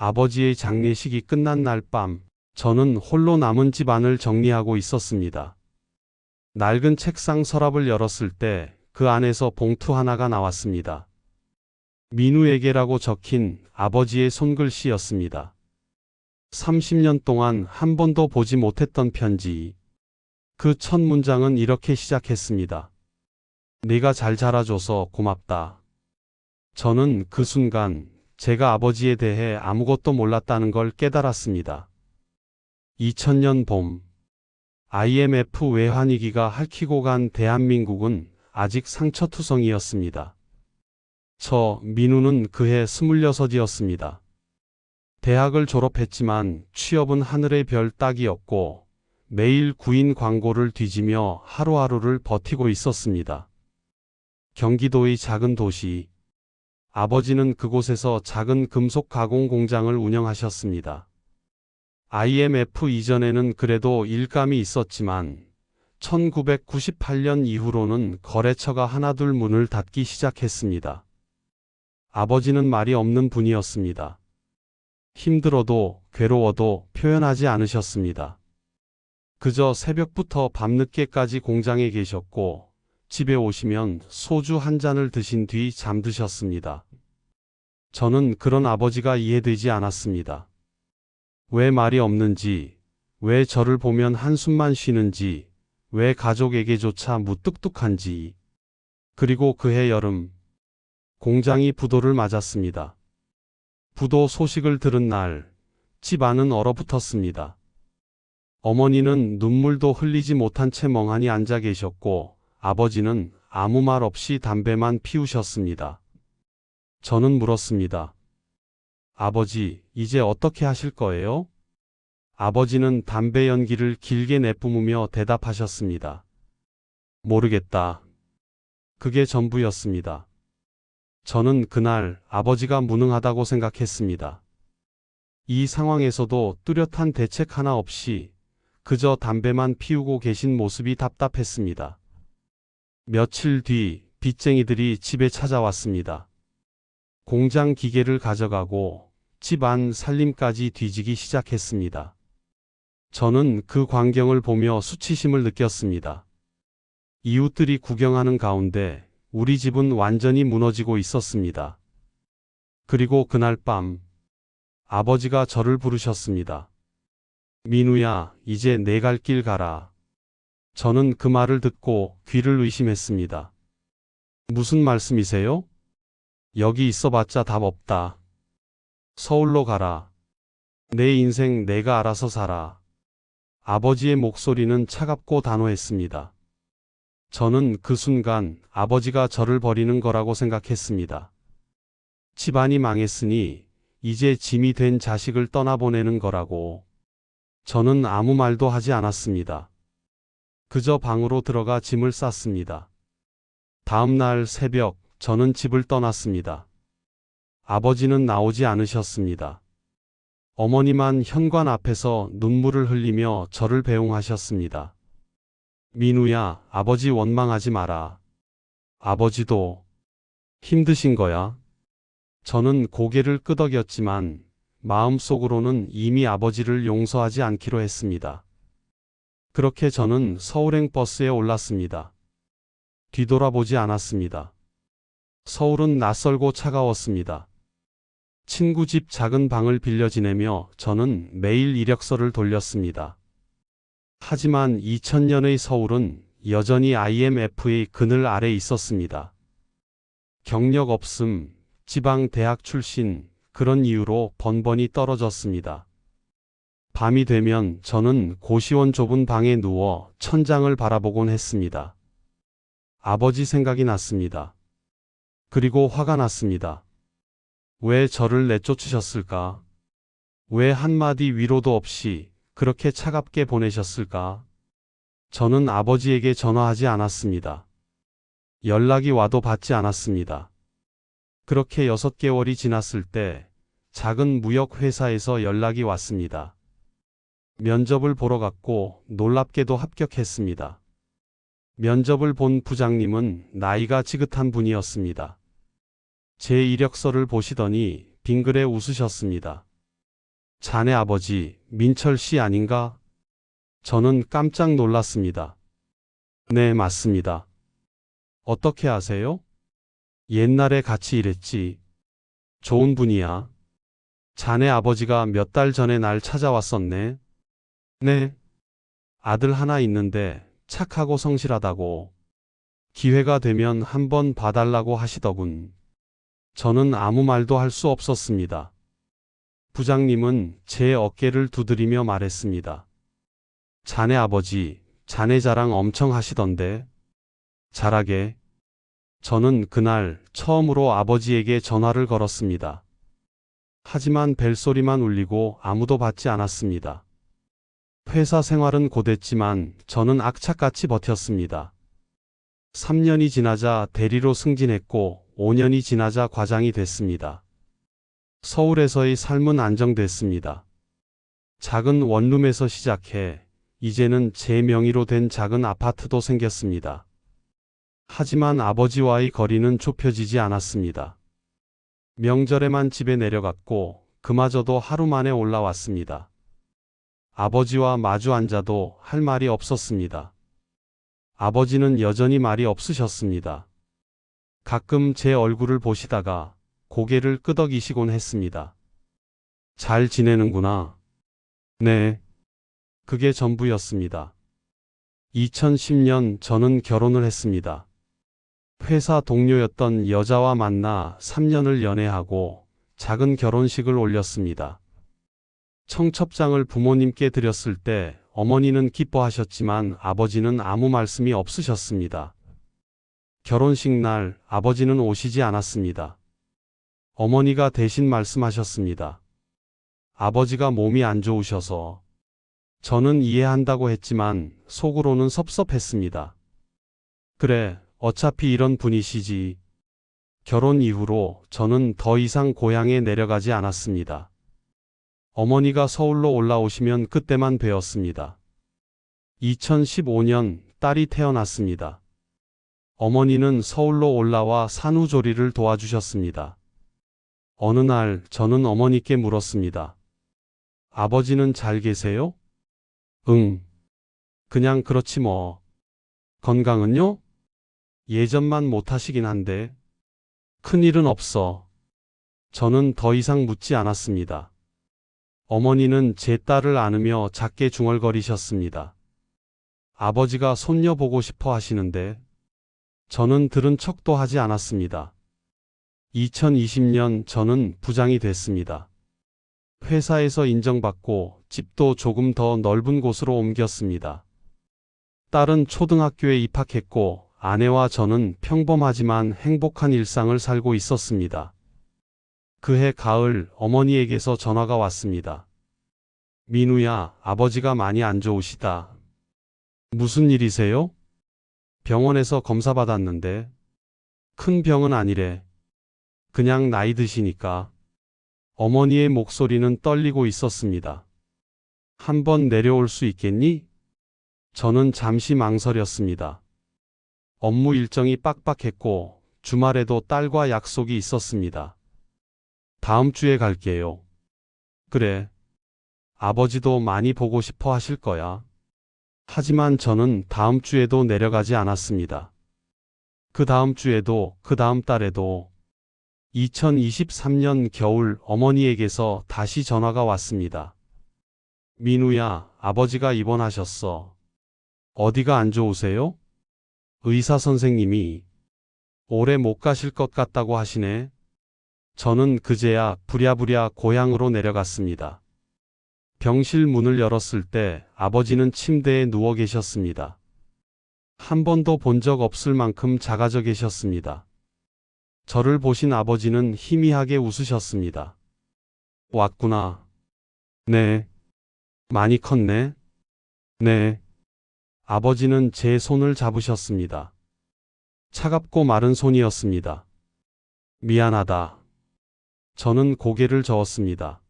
아버지의 장례식이 끝난 날 밤, 저는 홀로 남은 집안을 정리하고 있었습니다. 낡은 책상 서랍을 열었을 때 그 안에서 봉투 하나가 나왔습니다. 민우에게라고 적힌 아버지의 손글씨였습니다. 30년 동안 한 번도 보지 못했던 편지. 그 첫 문장은 이렇게 시작했습니다. 네가 잘 자라줘서 고맙다. 저는 그 순간 제가 아버지에 대해 아무것도 몰랐다는 걸 깨달았습니다. 2000년 봄, IMF 외환위기가 핥히고 간 대한민국은 아직 상처투성이었습니다. 저 민우는 그해 26이었습니다. 대학을 졸업했지만 취업은 하늘의 별 따기였고 매일 구인 광고를 뒤지며 하루하루를 버티고 있었습니다. 경기도의 작은 도시. 아버지는 그곳에서 작은 금속 가공 공장을 운영하셨습니다. IMF 이전에는 그래도 일감이 있었지만 1998년 이후로는 거래처가 하나둘 문을 닫기 시작했습니다. 아버지는 말이 없는 분이었습니다. 힘들어도 괴로워도 표현하지 않으셨습니다. 그저 새벽부터 밤늦게까지 공장에 계셨고 집에 오시면 소주 한 잔을 드신 뒤 잠드셨습니다. 저는 그런 아버지가 이해되지 않았습니다. 왜 말이 없는지, 왜 저를 보면 한숨만 쉬는지, 왜 가족에게조차 무뚝뚝한지. 그리고 그해 여름, 공장이 부도를 맞았습니다. 부도 소식을 들은 날, 집 안은 얼어붙었습니다. 어머니는 눈물도 흘리지 못한 채 멍하니 앉아 계셨고, 아버지는 아무 말 없이 담배만 피우셨습니다. 저는 물었습니다. 아버지, 이제 어떻게 하실 거예요? 아버지는 담배 연기를 길게 내뿜으며 대답하셨습니다. 모르겠다. 그게 전부였습니다. 저는 그날 아버지가 무능하다고 생각했습니다. 이 상황에서도 뚜렷한 대책 하나 없이 그저 담배만 피우고 계신 모습이 답답했습니다. 며칠 뒤 빚쟁이들이 집에 찾아왔습니다. 공장 기계를 가져가고 집안 살림까지 뒤지기 시작했습니다. 저는 그 광경을 보며 수치심을 느꼈습니다. 이웃들이 구경하는 가운데 우리 집은 완전히 무너지고 있었습니다. 그리고 그날 밤 아버지가 저를 부르셨습니다. 민우야, 이제 내 갈 길 가라. 저는 그 말을 듣고 귀를 의심했습니다. 무슨 말씀이세요? 여기 있어봤자 답 없다. 서울로 가라. 내 인생 내가 알아서 살아. 아버지의 목소리는 차갑고 단호했습니다. 저는 그 순간 아버지가 저를 버리는 거라고 생각했습니다. 집안이 망했으니 이제 짐이 된 자식을 떠나보내는 거라고. 저는 아무 말도 하지 않았습니다. 그저 방으로 들어가 짐을 쌌습니다. 다음 날 새벽 저는 집을 떠났습니다. 아버지는 나오지 않으셨습니다. 어머니만 현관 앞에서 눈물을 흘리며 저를 배웅하셨습니다. 민우야, 아버지 원망하지 마라. 아버지도 힘드신 거야. 저는 고개를 끄덕였지만 마음속으로는 이미 아버지를 용서하지 않기로 했습니다. 그렇게 저는 서울행 버스에 올랐습니다. 뒤돌아보지 않았습니다. 서울은 낯설고 차가웠습니다. 친구 집 작은 방을 빌려 지내며 저는 매일 이력서를 돌렸습니다. 하지만 2000년의 서울은 여전히 IMF의 그늘 아래 있었습니다. 경력 없음, 지방 대학 출신, 그런 이유로 번번이 떨어졌습니다. 밤이 되면 저는 고시원 좁은 방에 누워 천장을 바라보곤 했습니다. 아버지 생각이 났습니다. 그리고 화가 났습니다. 왜 저를 내쫓으셨을까? 왜 한마디 위로도 없이 그렇게 차갑게 보내셨을까? 저는 아버지에게 전화하지 않았습니다. 연락이 와도 받지 않았습니다. 그렇게 6개월이 지났을 때 작은 무역 회사에서 연락이 왔습니다. 면접을 보러 갔고 놀랍게도 합격했습니다. 면접을 본 부장님은 나이가 지긋한 분이었습니다. 제 이력서를 보시더니 빙그레 웃으셨습니다. 자네 아버지, 민철 씨 아닌가? 저는 깜짝 놀랐습니다. 네, 맞습니다. 어떻게 아세요? 옛날에 같이 일했지. 좋은 분이야. 자네 아버지가 몇 달 전에 날 찾아왔었네. 네. 아들 하나 있는데 착하고 성실하다고. 기회가 되면 한번 봐달라고 하시더군. 저는 아무 말도 할 수 없었습니다. 부장님은 제 어깨를 두드리며 말했습니다. 자네 아버지, 자네 자랑 엄청 하시던데. 잘하게. 저는 그날 처음으로 아버지에게 전화를 걸었습니다. 하지만 벨소리만 울리고 아무도 받지 않았습니다. 회사 생활은 고됐지만 저는 악착같이 버텼습니다. 3년이 지나자 대리로 승진했고 5년이 지나자 과장이 됐습니다. 서울에서의 삶은 안정됐습니다. 작은 원룸에서 시작해 이제는 제 명의로 된 작은 아파트도 생겼습니다. 하지만 아버지와의 거리는 좁혀지지 않았습니다. 명절에만 집에 내려갔고 그마저도 하루 만에 올라왔습니다. 아버지와 마주 앉아도 할 말이 없었습니다. 아버지는 여전히 말이 없으셨습니다. 가끔 제 얼굴을 보시다가 고개를 끄덕이시곤 했습니다. 잘 지내는구나. 네. 그게 전부였습니다. 2010년 저는 결혼을 했습니다. 회사 동료였던 여자와 만나 3년을 연애하고 작은 결혼식을 올렸습니다. 청첩장을 부모님께 드렸을 때 어머니는 기뻐하셨지만 아버지는 아무 말씀이 없으셨습니다. 결혼식 날 아버지는 오시지 않았습니다. 어머니가 대신 말씀하셨습니다. 아버지가 몸이 안 좋으셔서 저는 이해한다고 했지만 속으로는 섭섭했습니다. 그래, 어차피 이런 분이시지. 결혼 이후로 저는 더 이상 고향에 내려가지 않았습니다. 어머니가 서울로 올라오시면 그때만 뵈었습니다. 2015년 딸이 태어났습니다. 어머니는 서울로 올라와 산후조리를 도와주셨습니다. 어느 날 저는 어머니께 물었습니다. 아버지는 잘 계세요? 응. 그냥 그렇지 뭐. 건강은요? 예전만 못하시긴 한데. 큰일은 없어. 저는 더 이상 묻지 않았습니다. 어머니는 제 딸을 안으며 작게 중얼거리셨습니다. 아버지가 손녀 보고 싶어 하시는데 저는 들은 척도 하지 않았습니다. 2020년 저는 부장이 됐습니다. 회사에서 인정받고 집도 조금 더 넓은 곳으로 옮겼습니다. 딸은 초등학교에 입학했고 아내와 저는 평범하지만 행복한 일상을 살고 있었습니다. 그해 가을 어머니에게서 전화가 왔습니다. 민우야, 아버지가 많이 안 좋으시다. 무슨 일이세요? 병원에서 검사 받았는데 큰 병은 아니래. 그냥 나이 드시니까. 어머니의 목소리는 떨리고 있었습니다. 한번 내려올 수 있겠니? 저는 잠시 망설였습니다. 업무 일정이 빡빡했고 주말에도 딸과 약속이 있었습니다. 다음 주에 갈게요. 그래. 아버지도 많이 보고 싶어 하실 거야. 하지만 저는 다음 주에도 내려가지 않았습니다. 그 다음 주에도 그 다음 달에도 2023년 겨울 어머니에게서 다시 전화가 왔습니다. 민우야, 아버지가 입원하셨어. 어디가 안 좋으세요? 의사 선생님이 올해 못 가실 것 같다고 하시네. 저는 그제야 부랴부랴 고향으로 내려갔습니다. 병실 문을 열었을 때 아버지는 침대에 누워 계셨습니다. 한 번도 본 적 없을 만큼 작아져 계셨습니다. 저를 보신 아버지는 희미하게 웃으셨습니다. 왔구나. 네. 많이 컸네. 네. 아버지는 제 손을 잡으셨습니다. 차갑고 마른 손이었습니다. 미안하다. 저는 고개를 저었습니다.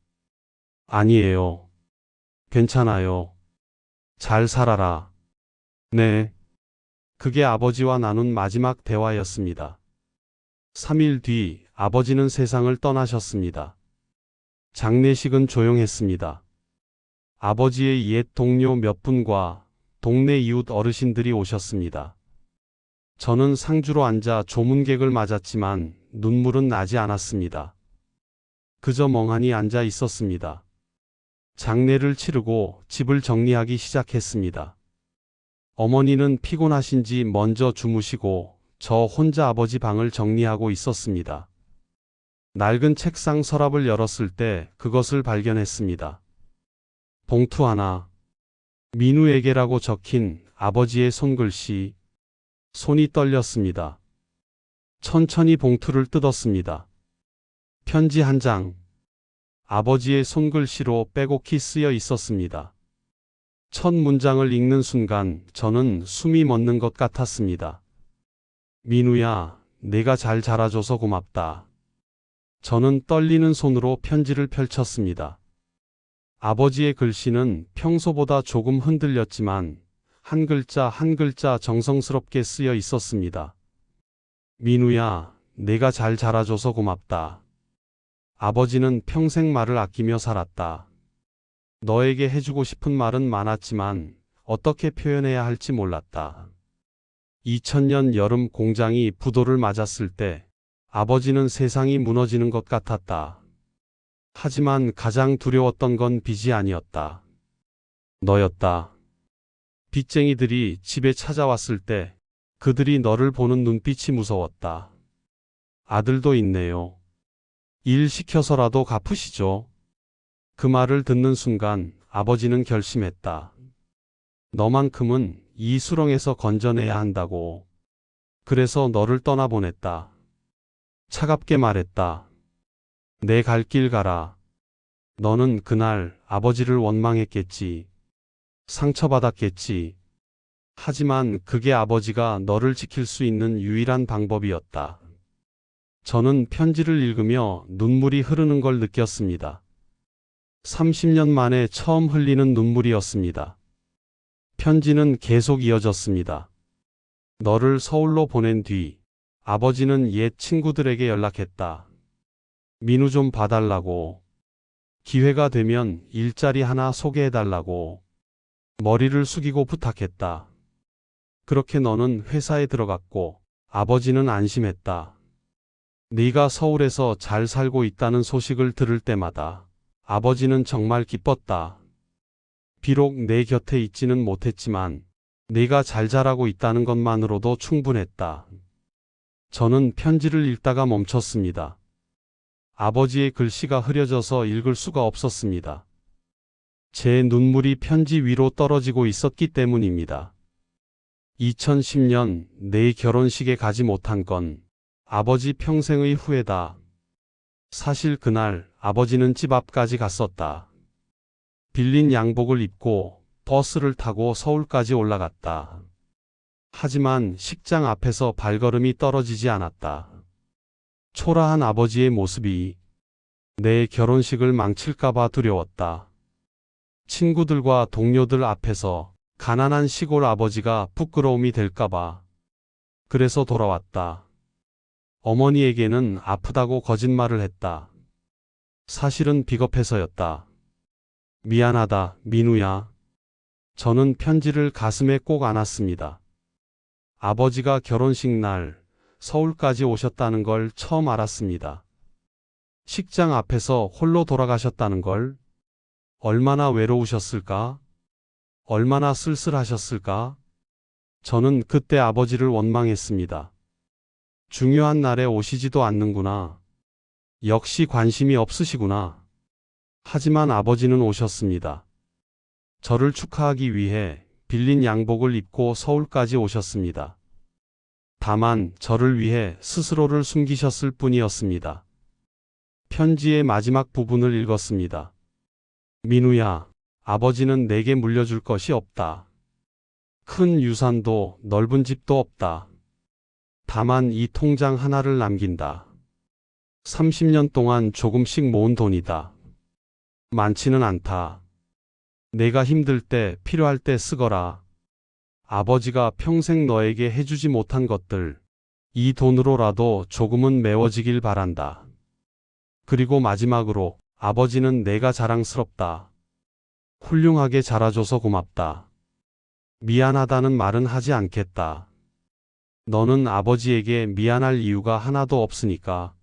아니에요. 괜찮아요. 잘 살아라. 네. 그게 아버지와 나눈 마지막 대화였습니다. 3일 뒤 아버지는 세상을 떠나셨습니다. 장례식은 조용했습니다. 아버지의 옛 동료 몇 분과 동네 이웃 어르신들이 오셨습니다. 저는 상주로 앉아 조문객을 맞았지만 눈물은 나지 않았습니다. 그저 멍하니 앉아 있었습니다. 장례를 치르고 집을 정리하기 시작했습니다. 어머니는 피곤하신지 먼저 주무시고 저 혼자 아버지 방을 정리하고 있었습니다. 낡은 책상 서랍을 열었을 때 그것을 발견했습니다. 봉투 하나. 민우에게라고 적힌 아버지의 손글씨. 손이 떨렸습니다. 천천히 봉투를 뜯었습니다. 편지 한 장. 아버지의 손글씨로 빼곡히 쓰여 있었습니다. 첫 문장을 읽는 순간 저는 숨이 멎는 것 같았습니다. 민우야, 내가 잘 자라줘서 고맙다. 저는 떨리는 손으로 편지를 펼쳤습니다. 아버지의 글씨는 평소보다 조금 흔들렸지만 한 글자 한 글자 정성스럽게 쓰여 있었습니다. 민우야, 내가 잘 자라줘서 고맙다. 아버지는 평생 말을 아끼며 살았다. 너에게 해주고 싶은 말은 많았지만 어떻게 표현해야 할지 몰랐다. 2000년 여름 공장이 부도를 맞았을 때 아버지는 세상이 무너지는 것 같았다. 하지만 가장 두려웠던 건 빚이 아니었다. 너였다. 빚쟁이들이 집에 찾아왔을 때 그들이 너를 보는 눈빛이 무서웠다. 아들도 있네요. 일 시켜서라도 갚으시죠. 그 말을 듣는 순간 아버지는 결심했다. 너만큼은 이 수렁에서 건져내야 한다고. 그래서 너를 떠나보냈다. 차갑게 말했다. 내 갈 길 가라. 너는 그날 아버지를 원망했겠지. 상처받았겠지. 하지만 그게 아버지가 너를 지킬 수 있는 유일한 방법이었다. 저는 편지를 읽으며 눈물이 흐르는 걸 느꼈습니다. 30년 만에 처음 흘리는 눈물이었습니다. 편지는 계속 이어졌습니다. 너를 서울로 보낸 뒤 아버지는 옛 친구들에게 연락했다. 민우 좀 봐달라고. 기회가 되면 일자리 하나 소개해달라고. 머리를 숙이고 부탁했다. 그렇게 너는 회사에 들어갔고 아버지는 안심했다. 네가 서울에서 잘 살고 있다는 소식을 들을 때마다 아버지는 정말 기뻤다. 비록 내 곁에 있지는 못했지만 네가 잘 자라고 있다는 것만으로도 충분했다. 저는 편지를 읽다가 멈췄습니다. 아버지의 글씨가 흐려져서 읽을 수가 없었습니다. 제 눈물이 편지 위로 떨어지고 있었기 때문입니다. 2010년 내 결혼식에 가지 못한 건 아버지 평생의 후회다. 사실 그날 아버지는 집 앞까지 갔었다. 빌린 양복을 입고 버스를 타고 서울까지 올라갔다. 하지만 식장 앞에서 발걸음이 떨어지지 않았다. 초라한 아버지의 모습이 내 결혼식을 망칠까봐 두려웠다. 친구들과 동료들 앞에서 가난한 시골 아버지가 부끄러움이 될까봐. 그래서 돌아왔다. 어머니에게는 아프다고 거짓말을 했다. 사실은 비겁해서였다. 미안하다, 민우야. 저는 편지를 가슴에 꼭 안았습니다. 아버지가 결혼식 날 서울까지 오셨다는 걸 처음 알았습니다. 식장 앞에서 홀로 돌아가셨다는 걸 얼마나 외로우셨을까? 얼마나 쓸쓸하셨을까? 저는 그때 아버지를 원망했습니다. 중요한 날에 오시지도 않는구나. 역시 관심이 없으시구나. 하지만 아버지는 오셨습니다. 저를 축하하기 위해 빌린 양복을 입고 서울까지 오셨습니다. 다만 저를 위해 스스로를 숨기셨을 뿐이었습니다. 편지의 마지막 부분을 읽었습니다. 민우야, 아버지는 내게 물려줄 것이 없다. 큰 유산도 넓은 집도 없다. 다만 이 통장 하나를 남긴다. 30년 동안 조금씩 모은 돈이다. 많지는 않다. 내가 힘들 때 필요할 때 쓰거라. 아버지가 평생 너에게 해주지 못한 것들, 이 돈으로라도 조금은 메워지길 바란다. 그리고 마지막으로 아버지는 내가 자랑스럽다. 훌륭하게 자라줘서 고맙다. 미안하다는 말은 하지 않겠다. 너는 아버지에게 미안할 이유가 하나도 없으니까.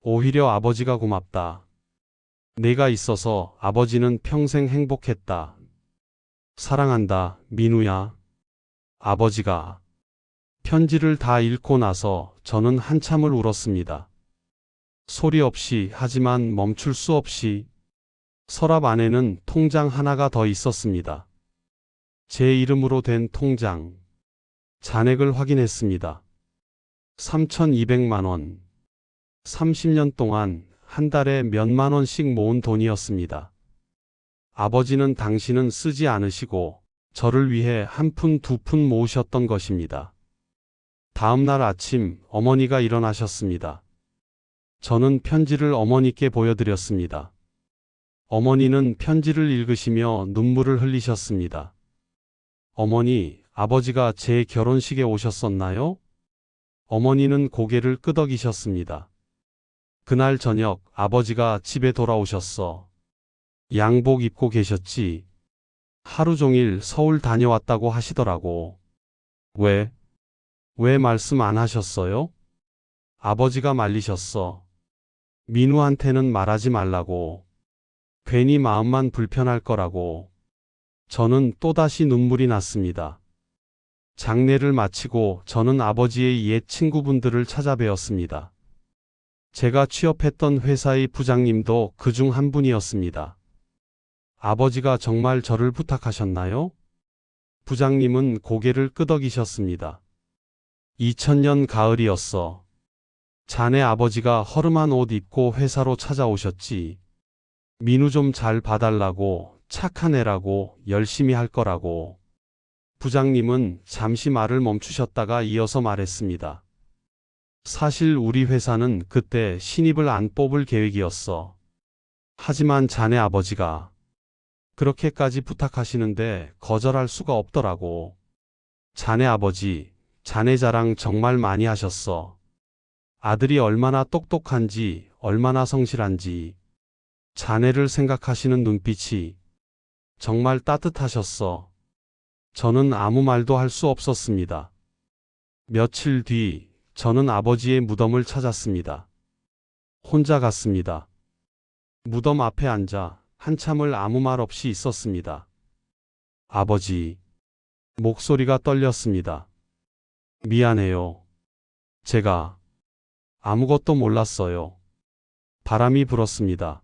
오히려 아버지가 고맙다. 내가 있어서 아버지는 평생 행복했다. 사랑한다, 민우야. 아버지가 편지를 다 읽고 나서 저는 한참을 울었습니다. 소리 없이 하지만 멈출 수 없이 서랍 안에는 통장 하나가 더 있었습니다. 제 이름으로 된 통장. 잔액을 확인했습니다. 3,200만 원. 30년 동안 한 달에 몇만 원씩 모은 돈이었습니다. 아버지는 당신은 쓰지 않으시고 저를 위해 한 푼두푼 모으셨던 것입니다. 다음 날 아침 어머니가 일어나셨습니다. 저는 편지를 어머니께 보여드렸습니다. 어머니는 편지를 읽으시며 눈물을 흘리셨습니다. 어머니, 아버지가 제 결혼식에 오셨었나요? 어머니는 고개를 끄덕이셨습니다. 그날 저녁 아버지가 집에 돌아오셨어. 양복 입고 계셨지. 하루 종일 서울 다녀왔다고 하시더라고. 왜? 왜 말씀 안 하셨어요? 아버지가 말리셨어. 민우한테는 말하지 말라고. 괜히 마음만 불편할 거라고. 저는 또다시 눈물이 났습니다. 장례를 마치고 저는 아버지의 옛 친구분들을 찾아뵈었습니다. 제가 취업했던 회사의 부장님도 그 중 한 분이었습니다. 아버지가 정말 저를 부탁하셨나요? 부장님은 고개를 끄덕이셨습니다. 2000년 가을이었어. 자네 아버지가 허름한 옷 입고 회사로 찾아오셨지. 민우 좀 잘 봐달라고, 착한 애라고, 열심히 할 거라고. 부장님은 잠시 말을 멈추셨다가 이어서 말했습니다. 사실 우리 회사는 그때 신입을 안 뽑을 계획이었어. 하지만 자네 아버지가 그렇게까지 부탁하시는데 거절할 수가 없더라고. 자네 아버지, 자네 자랑 정말 많이 하셨어. 아들이 얼마나 똑똑한지, 얼마나 성실한지, 자네를 생각하시는 눈빛이 정말 따뜻하셨어. 저는 아무 말도 할 수 없었습니다. 며칠 뒤, 저는 아버지의 무덤을 찾았습니다. 혼자 갔습니다. 무덤 앞에 앉아 한참을 아무 말 없이 있었습니다. 아버지, 목소리가 떨렸습니다. 미안해요. 제가 아무것도 몰랐어요. 바람이 불었습니다.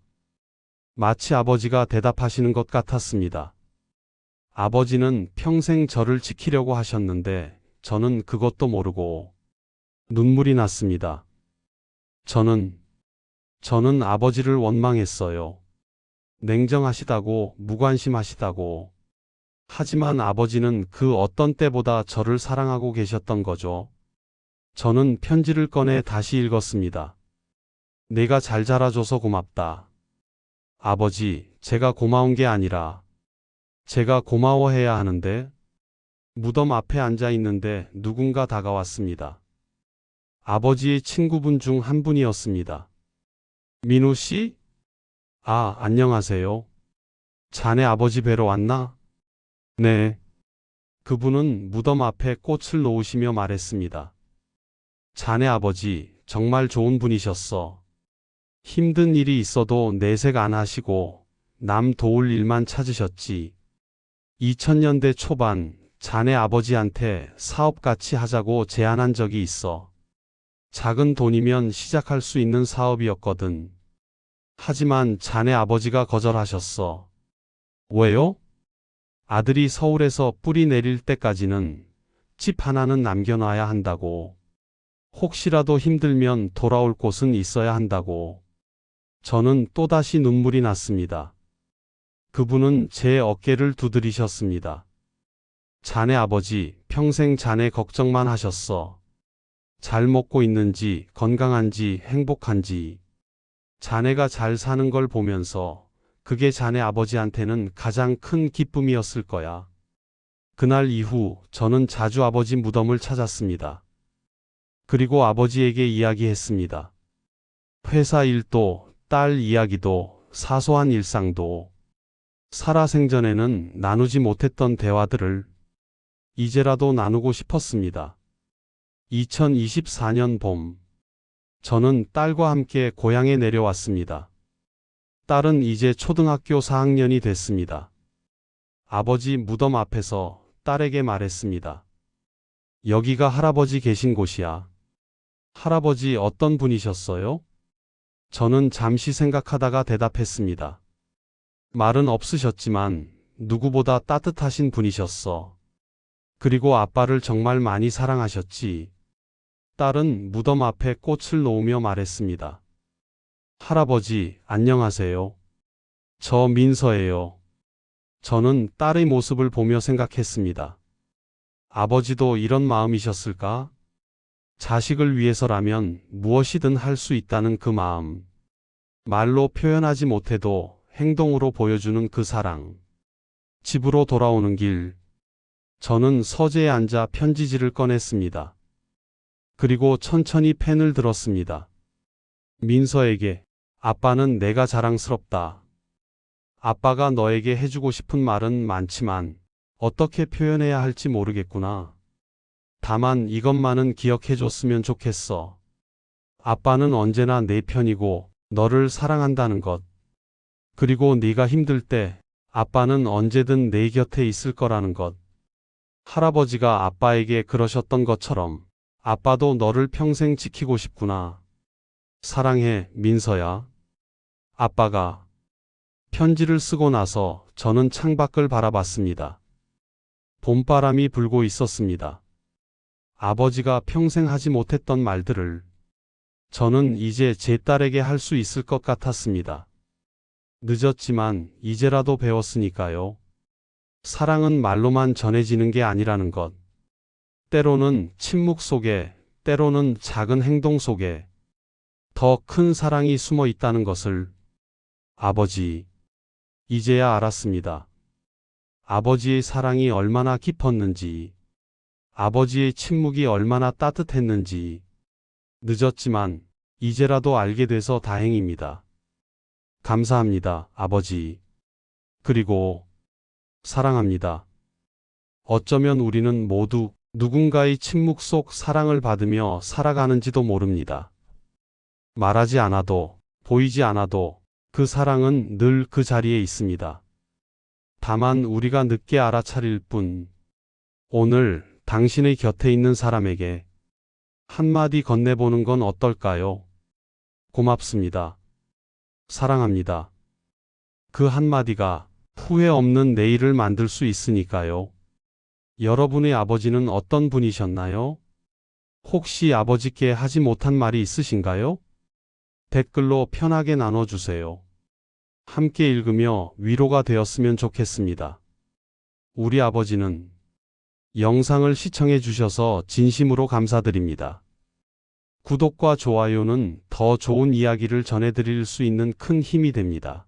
마치 아버지가 대답하시는 것 같았습니다. 아버지는 평생 저를 지키려고 하셨는데 저는 그것도 모르고 눈물이 났습니다. 저는, 저는 아버지를 원망했어요. 냉정하시다고, 무관심하시다고. 하지만 아버지는 그 어떤 때보다 저를 사랑하고 계셨던 거죠. 저는 편지를 꺼내 다시 읽었습니다. 내가 잘 자라줘서 고맙다. 아버지, 제가 고마운 게 아니라, 제가 고마워해야 하는데, 무덤 앞에 앉아 있는데 누군가 다가왔습니다. 아버지의 친구분 중 한 분이었습니다. 민우 씨? 아, 안녕하세요. 자네 아버지 뵈러 왔나? 네. 그분은 무덤 앞에 꽃을 놓으시며 말했습니다. 자네 아버지, 정말 좋은 분이셨어. 힘든 일이 있어도 내색 안 하시고, 남 도울 일만 찾으셨지. 2000년대 초반, 자네 아버지한테 사업 같이 하자고 제안한 적이 있어. 작은 돈이면 시작할 수 있는 사업이었거든. 하지만 자네 아버지가 거절하셨어. 왜요? 아들이 서울에서 뿌리 내릴 때까지는 집 하나는 남겨놔야 한다고. 혹시라도 힘들면 돌아올 곳은 있어야 한다고. 저는 또다시 눈물이 났습니다. 그분은 제 어깨를 두드리셨습니다. 자네 아버지 평생 자네 걱정만 하셨어. 잘 먹고 있는지, 건강한지, 행복한지. 자네가 잘 사는 걸 보면서 그게 자네 아버지한테는 가장 큰 기쁨이었을 거야. 그날 이후 저는 자주 아버지 무덤을 찾았습니다. 그리고 아버지에게 이야기했습니다. 회사 일도, 딸 이야기도, 사소한 일상도 살아생전에는 나누지 못했던 대화들을 이제라도 나누고 싶었습니다. 2024년 봄, 저는 딸과 함께 고향에 내려왔습니다. 딸은 이제 초등학교 4학년이 됐습니다. 아버지 무덤 앞에서 딸에게 말했습니다. 여기가 할아버지 계신 곳이야. 할아버지 어떤 분이셨어요? 저는 잠시 생각하다가 대답했습니다. 말은 없으셨지만 누구보다 따뜻하신 분이셨어. 그리고 아빠를 정말 많이 사랑하셨지. 딸은 무덤 앞에 꽃을 놓으며 말했습니다. 할아버지, 안녕하세요. 저 민서예요. 저는 딸의 모습을 보며 생각했습니다. 아버지도 이런 마음이셨을까? 자식을 위해서라면 무엇이든 할 수 있다는 그 마음. 말로 표현하지 못해도 행동으로 보여주는 그 사랑. 집으로 돌아오는 길. 저는 서재에 앉아 편지지를 꺼냈습니다. 그리고 천천히 펜을 들었습니다. 민서에게 아빠는 내가 자랑스럽다. 아빠가 너에게 해주고 싶은 말은 많지만 어떻게 표현해야 할지 모르겠구나. 다만 이것만은 기억해 줬으면 좋겠어. 아빠는 언제나 내 편이고 너를 사랑한다는 것. 그리고 네가 힘들 때 아빠는 언제든 내 곁에 있을 거라는 것. 할아버지가 아빠에게 그러셨던 것처럼 아빠도 너를 평생 지키고 싶구나. 사랑해, 민서야. 아빠가 편지를 쓰고 나서 저는 창밖을 바라봤습니다. 봄바람이 불고 있었습니다. 아버지가 평생 하지 못했던 말들을 저는 이제 제 딸에게 할 수 있을 것 같았습니다. 늦었지만 이제라도 배웠으니까요. 사랑은 말로만 전해지는 게 아니라는 것. 때로는 침묵 속에, 때로는 작은 행동 속에 더 큰 사랑이 숨어 있다는 것을 아버지, 이제야 알았습니다. 아버지의 사랑이 얼마나 깊었는지, 아버지의 침묵이 얼마나 따뜻했는지, 늦었지만 이제라도 알게 돼서 다행입니다. 감사합니다, 아버지. 그리고 사랑합니다. 어쩌면 우리는 모두 누군가의 침묵 속 사랑을 받으며 살아가는지도 모릅니다. 말하지 않아도, 보이지 않아도 그 사랑은 늘 그 자리에 있습니다. 다만 우리가 늦게 알아차릴 뿐, 오늘 당신의 곁에 있는 사람에게 한마디 건네보는 건 어떨까요? 고맙습니다. 사랑합니다. 그 한마디가 후회 없는 내일을 만들 수 있으니까요. 여러분의 아버지는 어떤 분이셨나요? 혹시 아버지께 하지 못한 말이 있으신가요? 댓글로 편하게 나눠주세요. 함께 읽으며 위로가 되었으면 좋겠습니다. 우리 아버지는 영상을 시청해 주셔서 진심으로 감사드립니다. 구독과 좋아요는 더 좋은 이야기를 전해드릴 수 있는 큰 힘이 됩니다.